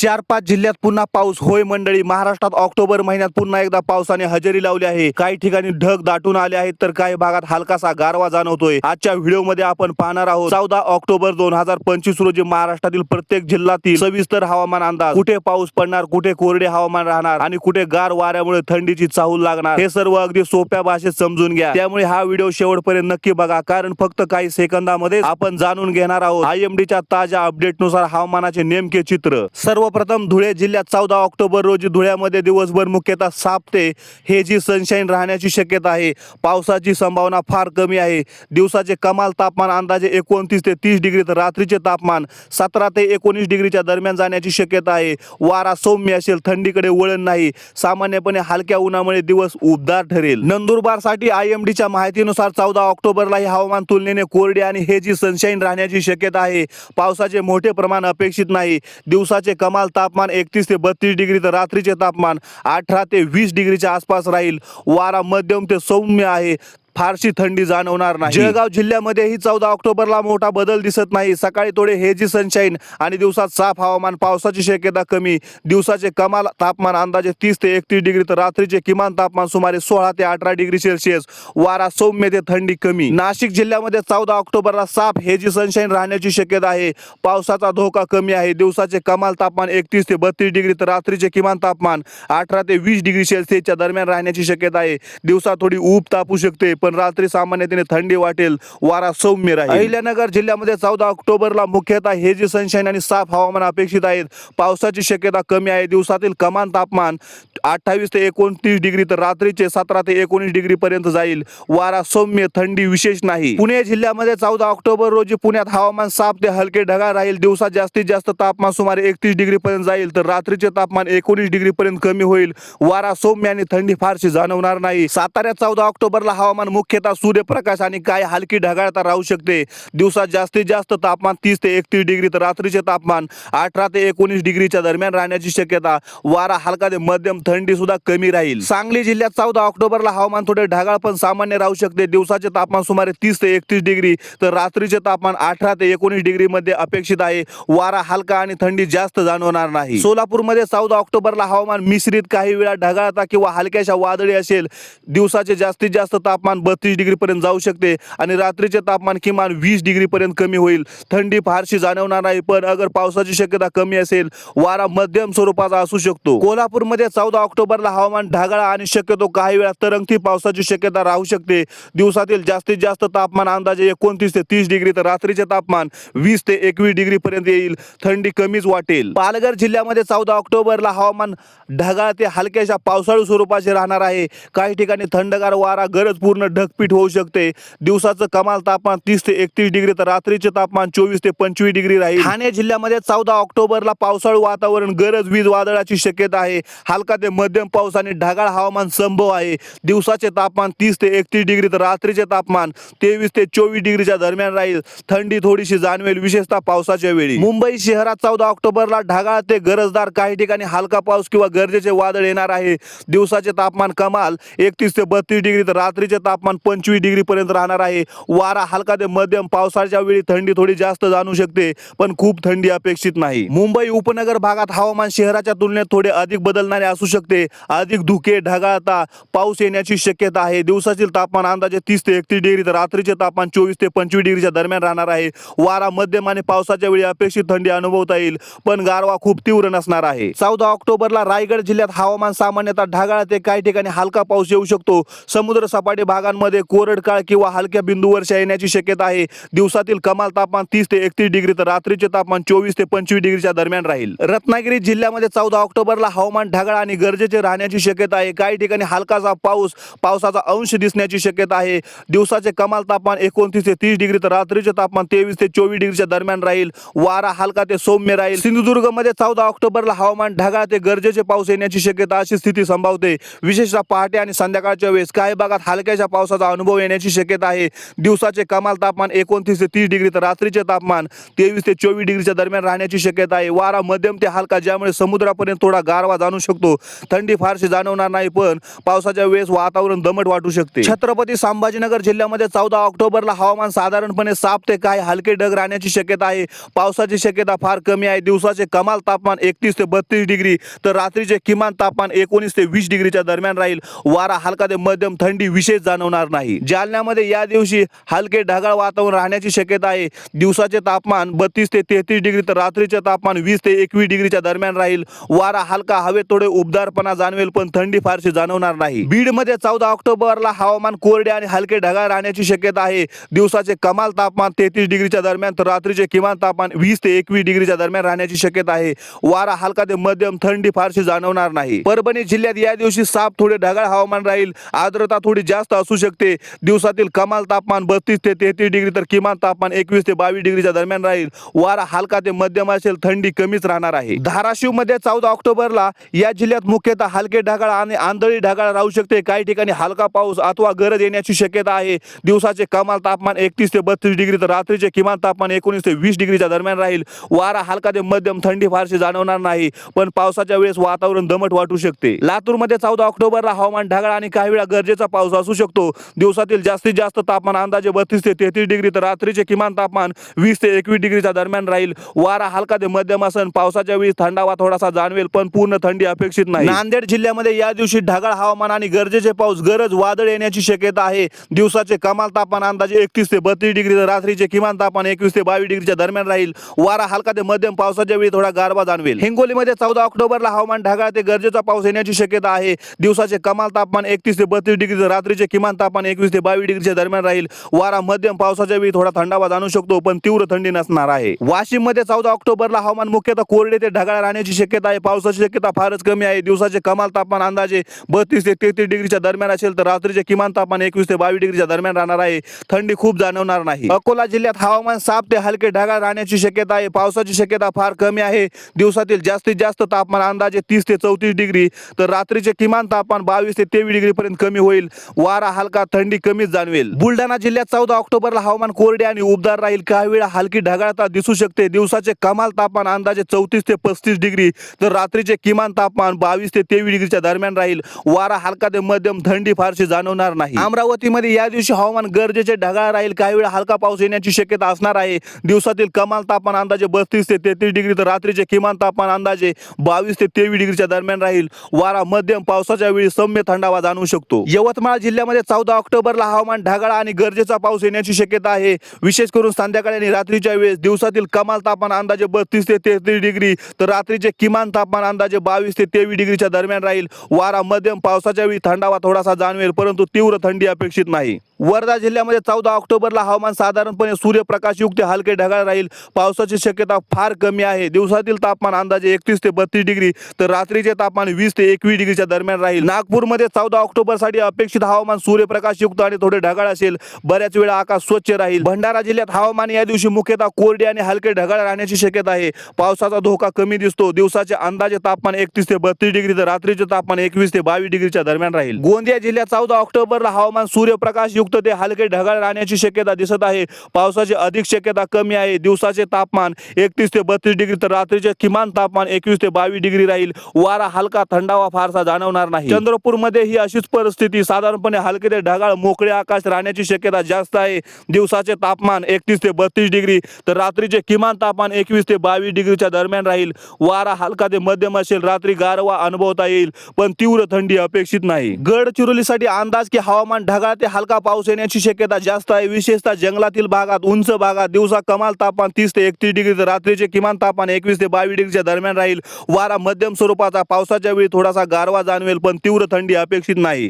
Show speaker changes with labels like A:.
A: चार पाच जिल्ह्यात पुन्हा पाऊस. होय मंडळी महाराष्ट्रात ऑक्टोबर महिन्यात पुन्हा एकदा पावसाने हजेरी लावली आहे. काही ठिकाणी ढग दाटून आले आहेत तर काही भागात हलकासा गारवा जाणवतोय. आजच्या व्हिडिओमध्ये आपण पाहणार आहोत चौदा ऑक्टोबर दोन हजार पंचवीस रोजी महाराष्ट्रातील प्रत्येक जिल्ह्यातील सविस्तर हवामान अंदाज. कुठे पाऊस पडणार कुठे कोरडे हवामान राहणार आणि कुठे गार वाऱ्यामुळे थंडीची चाहूल लागणार हे सर्व अगदी सोप्या भाषेत समजून घ्या. त्यामुळे हा व्हिडिओ शेवटपर्यंत नक्की बघा कारण फक्त काही सेकंदामध्ये आपण जाणून घेणार आहोत. आय एम डीच्या ताज्या अपडेटनुसार हवामानाचे नेमके चित्र. सर्व सर्वप्रथम धुळे जिल्ह्यात चौदा ऑक्टोबर रोजी धुळ्यामध्ये दिवसभर मुख्यतः साप ते हे जी सनशाईन राहण्याची शक्यता आहे. पावसाची संभावना फार कमी आहे. दिवसाचे कमाल तापमान अंदाजे एकोणतीस ते तीस डिग्री तर रात्रीचे तापमान सतरा ते एकोणीस डिग्रीच्या दरम्यान जाण्याची शक्यता आहे. वारा सौम्य असेल थंडीकडे वळण नाही. सामान्यपणे हलक्या उन्हामुळे दिवस उबदार ठरेल. नंदुरबारसाठी आय एम डीच्या माहितीनुसार चौदा ऑक्टोबरला हे हवामान तुलनेने कोरडे आणि हे जी सनशाईन राहण्याची शक्यता आहे. पावसाचे मोठे प्रमाण अपेक्षित नाही. दिवसाचे कमाल तापमान एकतीस ते बत्तीस डिग्री तर रात्रीचे तापमान अठरा ते वीस डिग्रीच्या आसपास राहील. वारा मध्यम ते सौम्य आहे. फारशी थंडी जाणवणार नाही. जळगाव जिल्ह्यामध्येही चौदा ऑक्टोबरला मोठा बदल दिसत नाही. सकाळी थोडे हेजी सनशाईन आणि दिवसात साफ हवामान पावसाची शक्यता कमी. दिवसाचे कमाल तापमान अंदाजे तीस ते एकतीस डिग्री तर रात्रीचे किमान तापमान सुमारे सोळा ते अठरा डिग्री सेल्सिअस. वारा सौम्य ते थंडी कमी. नाशिक जिल्ह्यामध्ये चौदा ऑक्टोबरला साफ हेजी सनशाईन राहण्याची शक्यता आहे. पावसाचा धोका कमी आहे. दिवसाचे कमाल तापमान एकतीस ते बत्तीस डिग्री तर रात्रीचे किमान तापमान अठरा ते वीस डिग्री सेल्सिअसच्या दरम्यान राहण्याची शक्यता आहे. दिवसात थोडी ऊब तापू शकते. पण रात्री सामान्यतेने थंडी वाटेल वारा सौम्य राहील. अहिल्यानगर जिल्ह्यामध्ये चौदा ऑक्टोबरला मुख्यतः हेजी सनशाईन आणि साफ हवामान अपेक्षित आहेत. पावसाची शक्यता कमी आहे. दिवसातील कमान तापमान अठ्ठावीस ते एकोणतीस डिग्री तर रात्रीचे सतरा ते एकोणीस डिग्री पर्यंत जाईल. वारा सौम्य थंडी विशेष नाही. पुणे जिल्ह्यामध्ये चौदा ऑक्टोबर रोजी पुण्यात हवामान साफ ते हलके ढगाळ राहील. दिवसात जास्तीत जास्त तापमान सुमारे एकतीस डिग्री पर्यंत जाईल तर रात्रीचे तापमान एकोणीस डिग्री पर्यंत कमी होईल. वारा सौम्य आणि थंडी फारशी जाणवणार नाही. साताऱ्यात चौदा ऑक्टोबरला हवामान मुख्यतः सूर्यप्रकाश आणि काय हलकी ढगाळता राहू शकते. दिवसात जास्तीत जास्त तापमान तीस ते एकतीस डिग्री तर रात्रीचे तापमान अठरा ते एकोणीस डिग्रीच्या दरम्यान राहण्याची शक्यता. वारा हलका ते मध्यम थंडी सुद्धा कमी राहील. सांगली जिल्ह्यात चौदा ऑक्टोबरला हवामान थोडे ढगाळ पण सामान्य राहू शकते. दिवसाचे तापमान सुमारे तीस ते एकतीस डिग्री तर रात्रीचे तापमान अठरा ते एकोणीस डिग्री मध्ये अपेक्षित आहे. वारा हलका आणि थंडी जास्त जाणवणार नाही. सोलापूरमध्ये चौदा ऑक्टोबरला हवामान मिश्रित काही वेळा ढगाळता किंवा हलक्याशा वादळी असेल. दिवसाचे जास्तीत जास्त तापमान बत्तीस डिग्रीपर्यंत जाऊ शकते आणि रात्रीचे तापमान किमान वीस डिग्रीपर्यंत कमी होईल. थंडी फारशी जाणवणार नाही पण अगर पावसाची शक्यता कमी असेल वारा मध्यम स्वरूपाचा असू शकतो. कोल्हापूरमध्ये चौदा ऑक्टोबरला हवामान ढगाळ आणि शक्यतो काही वेळा तरंगती पावसाची शक्यता राहू शकते. दिवसातील जास्तीत जास्त तापमान अंदाजे एकोणतीस ते तीस डिग्री तर रात्रीचे तापमान वीस ते एकवीस डिग्री पर्यंत येईल. थंडी कमीच वाटेल. पालघर जिल्ह्यामध्ये चौदा ऑक्टोबरला हवामान ढगाळ ते हलक्याशा पावसाळी स्वरूपाचे राहणार आहे. काही ठिकाणी थंडगार वारा गरज पूर्ण ढगपीठ होऊ शकते. दिवसाचं कमाल तापमान तीस ते एकतीस डिग्री तर रात्रीचे तापमान चोवीस ते पंचवीस डिग्री राहील. ठाणे जिल्ह्यामध्ये चौदा ऑक्टोबरला पावसाळी वातावरण गरज वीज वादळाची शक्यता आहे. हलका ते मध्यम पाऊस आणि ढगाळ हवामान संभव आहे. दिवसाचे तापमान तीस ते एकतीस डिग्री तर रात्रीचे तापमान तेवीस ते चोवीस डिग्रीच्या दरम्यान राहील. थंडी थोडीशी जाणवेल विशेषतः पावसाच्या वेळी. मुंबई शहरात चौदा ऑक्टोबरला ढगाळ ते गरजदार काही ठिकाणी हलका पाऊस किंवा गरजेचे वादळ येणार आहे. दिवसाचे तापमान कमाल एकतीस ते बत्तीस डिग्री तर रात्रीचे तापमान पंचवीस डिग्रीपर्यंत राहणार आहे. वारा हलका ते मध्यम पावसाच्या वेळी थंडी थोडी जास्त जाणू शकते पण खूप थंडी अपेक्षित नाही. मुंबई उपनगर भागात हवामान शहराच्या तुलनेत थोडे अधिक बदलणारे असू शकते. अधिक धुके ढगाळता पाऊस येण्याची शक्यता आहे. दिवसातील तापमान अंदाजे तीस ते एकतीस डिग्री तर रात्रीचे तापमान चोवीस ते पंचवीस डिग्रीच्या दरम्यान राहणार आहे. वारा मध्यम आणि पावसाच्या वेळी अपेक्षित थंडी अनुभवता येईल पण गारवा खूप तीव्र नसणार आहे. चौदा ऑक्टोबरला रायगड जिल्ह्यात हवामान सामान्यतः ढगाळ ते काही ठिकाणी हलका पाऊस येऊ शकतो. समुद्र सपाटी भागांमध्ये कोरडकाळ किंवा हलक्या बिंदू वर्षा येण्याची शक्यता आहे. दिवसातील कमाल तापमान तीस ते एकतीस डिग्री तर रात्रीचे तापमान चोवीस ते पंचवीस डिग्रीच्या दरम्यान राहील. रत्नागिरी जिल्ह्यामध्ये चौदा ऑक्टोबरला हवामान ढगाळ आणि गरजेचे राहण्याची शक्यता आहे. काही ठिकाणी हलकासा पाऊस पावसाचा अंश दिसण्याची शक्यता आहे. दिवसाचे कमाल तापमान एकोणतीस ते तीस डिग्री तर रात्रीचे तापमान तेवीस ते चोवीस डिग्रीच्या दरम्यान राहील. वारा हलका ते सौम्य राहील. सिंधुदुर्गमध्ये चौदा ऑक्टोबरला हवामान ढगाळ ते गरजेचे पाऊस येण्याची शक्यता अशी स्थिती संभावते. विशेषतः पहाटे आणि संध्याकाळच्या वेळेस काही भागात हलक्याच्या पावसाचा अनुभव येण्याची शक्यता आहे. दिवसाचे कमाल तापमान एकोणतीस ते तीस डिग्री तर रात्रीचे तापमान तेवीस ते चोवीस डिग्रीच्या दरम्यान राहण्याची शक्यता आहे. वारा मध्यम ते हलका ज्यामुळे समुद्रापर्यंत थोडा गारवा जाणू शकतो. थंडी फारशी जाणवणार नाही पण पावसाच्या वेळेस वातावरण दमट वाटू शकते. छत्रपती संभाजीनगर जिल्ह्यामध्ये चौदा ऑक्टोबरला हवामान साधारणपणे साफ ते काही हलके ढग राहण्याची शक्यता आहे. पावसाची शक्यता फार कमी आहे. दिवसाचे कमाल तापमान एकतीस ते बत्तीस डिग्री तर रात्रीचे किमान तापमान एकोणीस ते वीस डिग्रीच्या दरम्यान राहील. वारा हलका ते मध्यम थंडी विशेष जाणवणार नाही. जालन्यामध्ये या दिवशी हलके ढगाळ वातावरण राहण्याची शक्यता आहे. दिवसाचे तापमान बत्तीस ते तेहतीस डिग्री तर रात्रीचे तापमान वीस ते एकवीस डिग्रीच्या दरम्यान राहील. वारा हलका हवे थोडे उबदारपणा जाणवेल पण थंडी फारशी जाणवणार नाही. बीडमध्ये चौदा ऑक्टोबरला हवामान कोरडे आणि हलके ढगाळ राहण्याची शक्यता आहे. दिवसाचे कमाल तापमान तेहतीस डिग्रीच्या दरम्यान तर रात्रीचे किमान तापमान वीस ते एकवीस डिग्रीच्या दरम्यान राहण्याची शक्यता आहे. वारा हलका ते मध्यम थंडी फारशी जाणवणार नाही. परभणी जिल्ह्यात या दिवशी साफ थोडे ढगाळ हवामान राहील. आर्द्रता थोडी जास्त असू शकते. दिवसातील कमाल तापमान बत्तीस ते तेहतीस डिग्री तर किमान तापमान एकवीस ते बावीस डिग्रीच्या दरम्यान राहील. वारा हलका ते मध्यम असेल थंडी कमीच राहणार आहे. धाराशिवमध्ये चौदा ऑक्टोबरला या जिल्ह्यात मुख्यतः हलके ढगाळ आणि आंधळी ढगाळ राहू शकते. काही ठिकाणी हलका पाऊस अथवा गरज येण्याची शक्यता आहे. दिवसाचे कमाल तापमान एकतीस ते बत्तीस डिग्री तर रात्रीचे किमान तापमान एकोणीस ते वीस डिग्रीच्या दरम्यान राहील. वारा हलका ते मध्यम थंडी फारशी जाणवणार नाही पण पावसाच्या वेळेस वातावरण दमट वाटू शकते. लातूरमध्ये चौदा ऑक्टोबरला हवामान ढगाळ आणि काही वेळा गरजेचा पाऊस असू शकतो. दिवसातील जास्तीत जास्त तापमान अंदाजे बत्तीस ते तेहतीस डिग्री तर रात्रीचे किमान तापमान वीस ते एकवीस डिग्रीच्या दरम्यान राहील. वारा हलका ते मध्यम असन पावसाच्या वेळी थंडावा थोडासा जाणवेल पण पूर्ण थंडी अपेक्षित नाही. नांदेड जिल्ह्यामध्ये या दिवशी ढगाळ हवामान आणि गरजेचे पाऊस गरज वादळ येण्याची शक्यता आहे. दिवसाचे कमाल तापमान अंदाजे एकतीस ते बत्तीस डिग्री तर रात्रीचे किमान तापमान एकवीस ते बावीस डिग्रीच्या दरम्यान राहील. वारा हलका ते मध्यम पावसाच्या वेळी थोडा गारवा जाणवेल. हिंगोलीमध्ये चौदा ऑक्टोबरला हवामान ढगाळ ते गरजेचा पाऊस येण्याची शक्यता आहे. दिवसाचे कमाल तापमान एकतीस ते बत्तीस डिग्री तर रात्रीचे किमान तापमान एकवीस ते बावीस डिग्रीच्या दरम्यान राहील. वारा मध्यम पावसाच्या वेळी थोडा थंडावा जाणू शकतो पण तीव्र थंडी नसणार आहे. वाशिममध्ये चौदा ऑक्टोबरला हवामान मुख्यतः कोरडे ते ढगाळ राहण्याची शक्यता आहे. पावसाची शक्यता फारच कमी आहे. दिवसाचे कमाल तापमान अंदाजे बत्तीस ते तेहतीस डिग्रीच्या दरम्यान असेल तर रात्रीचे किमान तापमान एकवीस ते बावीस डिग्रीच्या दरम्यान राहणार आहे. थंडी खूप जाणवणार नाही. अकोला जिल्ह्यात हवामान साफ ते हलके ढगाळ राहण्याची शक्यता आहे. पावसाची शक्यता फार कमी आहे. दिवसातील जास्तीत जास्त तापमान अंदाजे तीस ते चौतीस डिग्री तर रात्रीचे किमान तापमान बावीस ते तेवीस डिग्री पर्यंत कमी होईल. वारा हलका थंडी कमीच जाणवेल. बुलढाणा जिल्ह्यात चौदा ऑक्टोबरला हवामान कोरडे आणि उबदार राहील. काही वेळा हलकी ढगाळता दिसू शकते. दिवसाचे कमाल तापमान अंदाजे चौतीस ते पस्तीस डिग्री तर रात्रीचे किमान तापमान बावीस ते तेवीस डिग्रीच्या दरम्यान राहील. वारा हलका ते मध्यम थंडी फारशी जाणवणार नाही. अमरावतीमध्ये या दिवशी हवामान गरजेचे ढगाळ राहील. काही वेळा हलका पाऊस येण्याची शक्यता असणार आहे. दिवसातील कमाल तापमान अंदाजे बत्तीस ते तेहतीस डिग्री तर रात्रीचे किमान तापमान अंदाजे बावीस ते तेवीस डिग्रीच्या दरम्यान राहील. वारा मध्यम पावसाच्या वेळी सौम्य थंडावा जाणवू शकतो. यवतमाळ जिल्ह्यामध्ये चौदा ऑक्टोबरला हवामान ढगाळ आणि गरजेचा पाऊस येण्याची शक्यता आहे. विशेष करून संध्याकाळी आणि रात्रीच्या वेळेस दिवसातील कमाल तापमान अंदाजे बत्तीस ते तेहतीस डिग्री तर रात्रीचे किमान तापमान अंदाजे बावीस ते तेवीस डिग्रीच्या दरम्यान राहील. वारा मध्यम पावसाच्या वेळी थंडावा थोडासा जाणवेल परंतु तीव्र थंडी अपेक्षित नाही. वर्धा जिल्ह्यामध्ये चौदा ऑक्टोबरला हवामान साधारणपणे सूर्यप्रकाशयुक्त हलके ढगाळ राहील. पावसाची शक्यता फार कमी आहे. दिवसातील तापमान अंदाजे एकतीस ते बत्तीस डिग्री तर रात्रीचे तापमान वीस ते एकवीस डिग्रीच्या दरम्यान राहील. नागपूरमध्ये चौदा ऑक्टोबरसाठी अपेक्षित हवामान सूर्यप्रकाशयुक्त आणि थोडे ढगाळ असेल बऱ्याच वेळा आकाश स्वच्छ राहील. भंडारा जिल्ह्यात हवामान या दिवशी मुख्यतः कोरडे आणि हलके ढगाळ राहण्याची शक्यता आहे. पावसाचा धोका कमी दिसतो. दिवसाचे अंदाजे तापमान एकतीस ते बत्तीस डिग्री तर रात्रीचे तापमान एकवीस ते बावीस डिग्रीच्या दरम्यान राहील. गोंदिया जिल्ह्यात चौदा ऑक्टोबरला हवामान सूर्यप्रकाश युक्त ते हलके ढगाळ राहण्याची शक्यता दिसत आहे. पावसाची अधिक शक्यता कमी आहे. दिवसाचे तापमान एकतीस ते बत्तीस डिग्री तर रात्रीचे किमान तापमान एकवीस ते बावीस डिग्री राहील. वारा हलका थंडावा फारसा जाणवणार नाही. चंद्रपूरमध्ये ही अशीच परिस्थिती साधारणपणे हलके ते ढगाळ मोकळे आकाश राहण्याची शक्यता जास्त आहे. दिवसाचे तापमान एकतीस ते बत्तीस डिग्री तर रात्रीचे किमान तापमान एकवीस ते बावीस डिग्रीच्या दरम्यान राहील. वारा हलका ते मध्यम असेल रात्री गारवा अनुभवता येईल पण तीव्र थंडी अपेक्षित नाही. गडचिरोलीसाठी अंदाज की हवामान ढगाळ ते हलका पाऊस येण्याची शक्यता जास्त आहे. विशेषतः जंगलातील भागात उंच भागात दिवसा कमाल तापमान तीस ते एकतीस डिग्री तर रात्रीचे किमान तापमान एकवीस ते बावीस डिग्रीच्या दरम्यान राहील. वारा मध्यम स्वरूपाचा पावसाच्या वेळी थोडासा गारवा जाणवेल पण तीव्र थंडी अपेक्षित नाही.